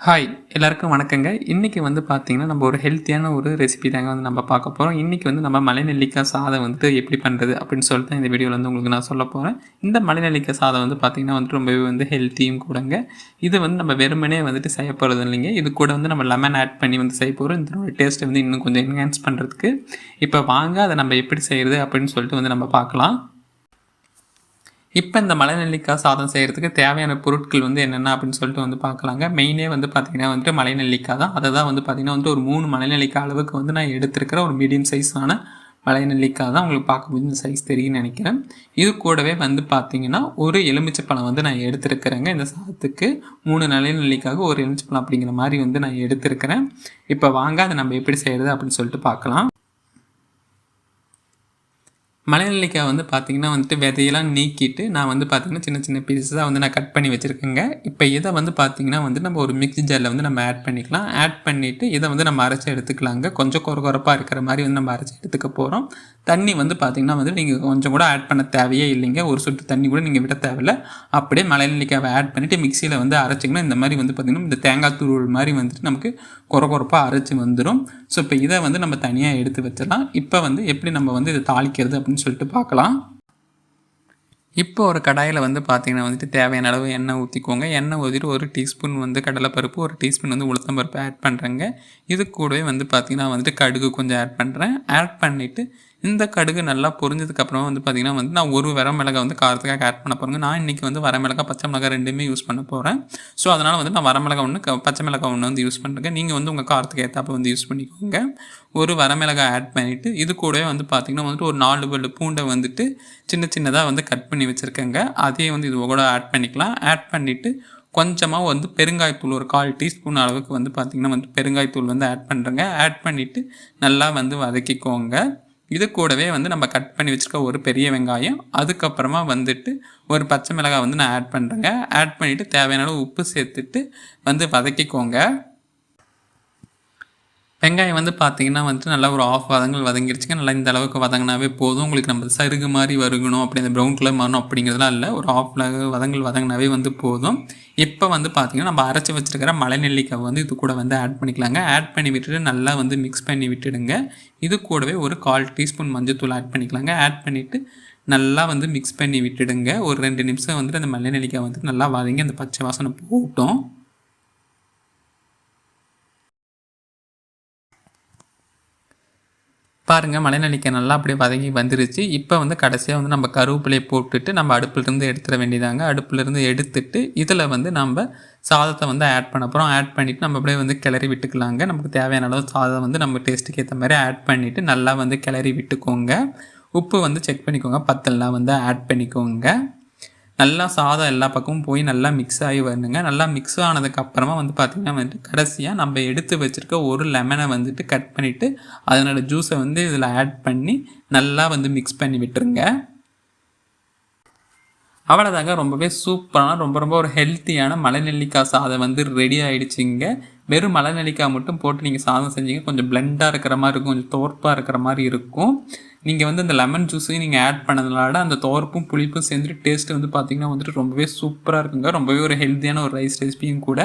Hi எல்லாருக்கும் வணக்கங்க. இன்றைக்கி வந்து பார்த்தீங்கன்னா நம்ம ஒரு ஹெல்த்தியான ஒரு ரெசிபி தாங்க வந்து நம்ம பார்க்க போகிறோம் இன்றைக்கி வந்து நம்ம மலை நெல்லிக்காய் சாதம் வந்து எப்படி பண்ணுறது அப்படின்னு சொல்லிட்டு இந்த வீடியோவில் வந்து உங்களுக்கு நான் சொல்ல போகிறேன் இந்த மலை நெல்லிக்காய் சாதம் வந்து பார்த்திங்கன்னா வந்துட்டு ரொம்பவே வந்து ஹெல்த்தியும் கூடங்க. இது வந்து நம்ம வெறுமனே வந்துட்டு செய்ய போகிறது இல்லைங்க. இது கூட வந்து நம்ம லெமன் ஆட் பண்ணி வந்து செய்ய போகிறோம் இதனோட டேஸ்ட்டை வந்து இன்னும் கொஞ்சம் என்ஹான்ஸ் பண்ணுறதுக்கு இப்போ வாங்க அதை நம்ம எப்படி செய்கிறது அப்படின்னு சொல்லிட்டு வந்து நம்ம பார்க்கலாம். இப்போ இந்த மலைநெல்லிக்காய் சாதம் செய்கிறதுக்கு தேவையான பொருட்கள் வந்து என்னென்ன அப்படின்னு சொல்லிட்டு வந்து பார்க்கலாங்க. மெயினே வந்து பார்த்திங்கன்னா வந்துட்டு மலைநெல்லிக்காய் தான். அதை தான் வந்து பார்த்திங்கன்னா வந்து ஒரு மூணு மலைநெல்லிக்காய் அளவுக்கு வந்து நான் எடுத்திருக்கிற ஒரு மீடியம் சைஸான மலைநெல்லிக்காய் தான் உங்களுக்கு பார்க்கும்போது இந்த சைஸ் தெரியும்னு நினைக்கிறேன். இது கூடவே வந்து பார்த்திங்கன்னா ஒரு எலுமிச்சப்பழம் வந்து நான் எடுத்திருக்கிறேங்க. இந்த சாதத்துக்கு மூணு மலைநெல்லிக்காக ஒரு எலுமிச்சப்பழம் அப்படிங்கிற மாதிரி வந்து நான் எடுத்திருக்கிறேன். இப்போ வாங்க அதை நம்ம எப்படி செய்கிறது அப்படின்னு சொல்லிட்டு பார்க்கலாம். மலைநெல்லிக்காய் வந்து பார்த்திங்கன்னா வந்துட்டு விதையெல்லாம் நீக்கிட்டு நான் வந்து பார்த்திங்கன்னா சின்ன சின்ன பீசஸாக வந்து நான் கட் பண்ணி வச்சுருக்கேங்க. இப்போ இதை வந்து பார்த்திங்கன்னா வந்து நம்ம ஒரு மிக்ஸி ஜாரில் வந்து நம்ம ஆட் பண்ணிக்கலாம். ஆட் பண்ணிவிட்டு இதை வந்து நம்ம அரைச்சி எடுத்துக்கலாங்க. கொஞ்சம் குறை குறப்பாக இருக்கிற மாதிரி வந்து நம்ம அரைச்சி எடுத்துக்க போகிறோம் தண்ணி வந்து பார்த்திங்கன்னா வந்து நீங்கள் கொஞ்சம் கூட ஆட் பண்ண தேவையே இல்லைங்க. ஒரு சொட்டு தண்ணி கூட நீங்கள் விட தேவையில்ல. அப்படியே மலைநெல்லிக்காவை ஆட் பண்ணிவிட்டு மிக்சியில் வந்து அரைச்சிங்கன்னா இந்த மாதிரி வந்து பார்த்திங்கன்னா இந்த தேங்காய் தூள் மாதிரி வந்துட்டு நமக்கு குறை குறப்பாக அரைச்சி வந்துடும் ஸோ இப்போ இதை வந்து நம்ம தனியாக எடுத்து வச்சிடலாம். இப்போ வந்து எப்படி நம்ம வந்து இதை தாளிக்கிறது அப்படின்னு சொல்லிட்டு பார்க்கலாம். இப்போ ஒரு கடாயில் வந்து பார்த்திங்கன்னா வந்துட்டு தேவையான அளவு எண்ணெய் ஊற்றிக்கோங்க எண்ணெய் ஊற்றிட்டு ஒரு டீஸ்பூன் வந்து கடலைப்பருப்பு ஒரு டீஸ்பூன் வந்து உளுத்தம்பருப்பு ஆட் பண்ணுறேங்க இது கூடவே வந்து பார்த்திங்கன்னா வந்துட்டு கடுகு கொஞ்சம் ஆட் பண்ணுறேன் ஆட் பண்ணிவிட்டு இந்த கடுகு நல்லா பொரிஞ்சதுக்கப்புறம் வந்து பார்த்திங்கன்னா வந்து நான் ஒரு வர மிளகா வந்து காரத்துக்காக ஆட் பண்ண போகிறேங்க நான் இன்றைக்கி வந்து வர மிளகா பச்சை மிளகா ரெண்டுமே யூஸ் பண்ண போகிறேன் ஸோ அதனால் வந்து நான் வர மிளகா ஒன்று பச்சை மிளகா ஒன்று வந்து யூஸ் பண்ணுறேங்க நீங்கள் வந்து உங்கள் காரத்துக்கு ஏற்றாப்ப வந்து யூஸ் பண்ணிக்கோங்க. ஒரு வரமிளகா ஆட் பண்ணிவிட்டு இது கூடவே வந்து பார்த்திங்கன்னா வந்துட்டு ஒரு நாலு பல்லு பூண்டை வந்துட்டு சின்ன சின்னதாக வந்து கட் பண்ணி வச்சுருக்கேங்க. அதையும் வந்து இது கூட ஆட் பண்ணிக்கலாம். ஆட் பண்ணிவிட்டு கொஞ்சமாக வந்து பெருங்காயத்தூள் ஒரு கால் டீஸ்பூன் அளவுக்கு வந்து பார்த்திங்கன்னா வந்து பெருங்காயத்தூள் வந்து ஆட் பண்ணுறேங்க ஆட் பண்ணிவிட்டு நல்லா வந்து வதக்கிக்கோங்க. இது கூடவே வந்து நம்ம கட் பண்ணி வச்சுருக்க ஒரு பெரிய வெங்காயம் அதுக்கப்புறமா வந்துட்டு ஒரு பச்சை மிளகாய் வந்து நான் ஆட் பண்ணுறேங்க ஆட் பண்ணிவிட்டு தேவையான அளவு உப்பு சேர்த்துட்டு வந்து வதக்கிக்கோங்க. வெங்காயம் வந்து பார்த்தீங்கன்னா வந்துட்டு நல்லா ஒரு ஆஃப் வதங்கள் வதங்கிடுச்சுங்க நல்லா இந்த அளவுக்கு வதங்கினாவே போதும். உங்களுக்கு நம்ம சருகு மாதிரி வருகணும் அப்படி அந்த ப்ரௌன் கலர் மாறணும் அப்படிங்கிறதுலாம் இல்லை. ஒரு ஆஃப் வதங்கள் வதங்கினாவே வந்து போதும். இப்போ வந்து பார்த்திங்கன்னா நம்ம அரைச்சி வச்சுருக்கிற மலை நெல்லிக்காய் வந்து இது கூட வந்து ஆட் பண்ணிக்கலாங்க. ஆட் பண்ணி விட்டுட்டு நல்லா வந்து மிக்ஸ் பண்ணி விட்டுடுங்க. இது கூடவே ஒரு கால் டீஸ்பூன் மஞ்சள் ஆட் பண்ணிக்கலாங்க. ஆட் பண்ணிவிட்டு நல்லா வந்து மிக்ஸ் பண்ணி விட்டுடுங்க. ஒரு ரெண்டு நிமிஷம் வந்துட்டு அந்த மலை நெல்லிக்காய் வந்துட்டு நல்லா வதங்கி அந்த பச்சை வாசனை போட்டோம் பாருங்கள் மலைநலிக்காய் நல்லா அப்படியே வதங்கி வந்துருச்சு. இப்போ வந்து கடைசியாக வந்து நம்ம கருவேப்பிலையை போட்டுட்டு நம்ம அடுப்புலேருந்து எடுத்துட வேண்டியதாங்க. அடுப்புலேருந்து எடுத்துட்டு இதில் வந்து நம்ம சாதத்தை வந்து ஆட் பண்ண போகிறோம் ஆட் பண்ணிவிட்டு நம்ம அப்படியே வந்து கிளறி விட்டுக்கலாங்க. நமக்கு தேவையான அளவு சாதம் வந்து நம்ம டேஸ்ட்டுக்கு ஏற்ற மாதிரி ஆட் பண்ணிவிட்டு நல்லா வந்து கிளறி விட்டுக்கோங்க. உப்பு வந்து செக் பண்ணிக்கோங்க. பத்தெல்லாம் வந்து ஆட் பண்ணிக்கோங்க. நல்லா சாதம் எல்லா பக்கமும் போய் நல்லா மிக்ஸ் ஆகி வரணுங்க. நல்லா மிக்ஸ் ஆனதுக்கப்புறமா வந்து பார்த்திங்கன்னா வந்துட்டு கடைசியாக நம்ம எடுத்து வச்சுருக்க ஒரு லெமனை வந்துட்டு கட் பண்ணிவிட்டு அதனோட ஜூஸை வந்து இதில் ஆட் பண்ணி நல்லா வந்து மிக்ஸ் பண்ணி விட்டுருங்க. அவ்வளோதாங்க ரொம்பவே சூப்பரான ரொம்ப ரொம்ப ஒரு ஹெல்த்தியான மலை நெல்லிக்காய் சாதம் வந்து ரெடி ஆகிடுச்சிங்க வெறும் மலை நெல்லிக்காய் மட்டும் போட்டு நீங்கள் சாதம் செஞ்சீங்க கொஞ்சம் பிளெண்டாக இருக்கிற மாதிரி இருக்கும் கொஞ்சம் தோற்பாக இருக்கிற மாதிரி இருக்கும். நீங்கள் வந்து இந்த லெமன் ஜூஸையும் நீங்கள் ஆட் பண்ணதுனால அந்த தோர்ப்பும் புளிப்பும் சேர்ந்துட்டு டேஸ்ட்டு வந்து பார்த்திங்கன்னா வந்துட்டு ரொம்பவே சூப்பராக இருக்குங்க. ரொம்பவே ஒரு ஹெல்த்தியான ஒரு ரைஸ் ரெசிபியும் கூட.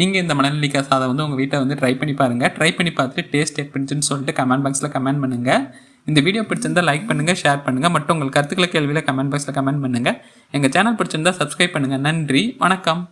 நீங்கள் இந்த மணநெல்லிக்காய் சாதம் வந்து உங்கள் வீட்டை வந்து ட்ரை பண்ணி பாருங்கள் ட்ரை பண்ணி பார்த்துட்டு டேஸ்ட் எப்படிச்சுன்னு சொல்லிட்டு கமெண்ட் பாக்ஸில் கமெண்ட் பண்ணுங்கள் இந்த வீடியோ பிடிச்சிருந்தால் லைக் பண்ணுங்கள் ஷேர் பண்ணுங்கள் மற்றும் உங்கள் கருத்துக்களை கேள்வியில் கமெண்ட் பாக்ஸில் கமெண்ட் பண்ணுங்கள் எங்கள் சேனல் பிடிச்சிருந்தால் சப்ஸ்கிரைப் பண்ணுங்கள் நன்றி. வணக்கம்.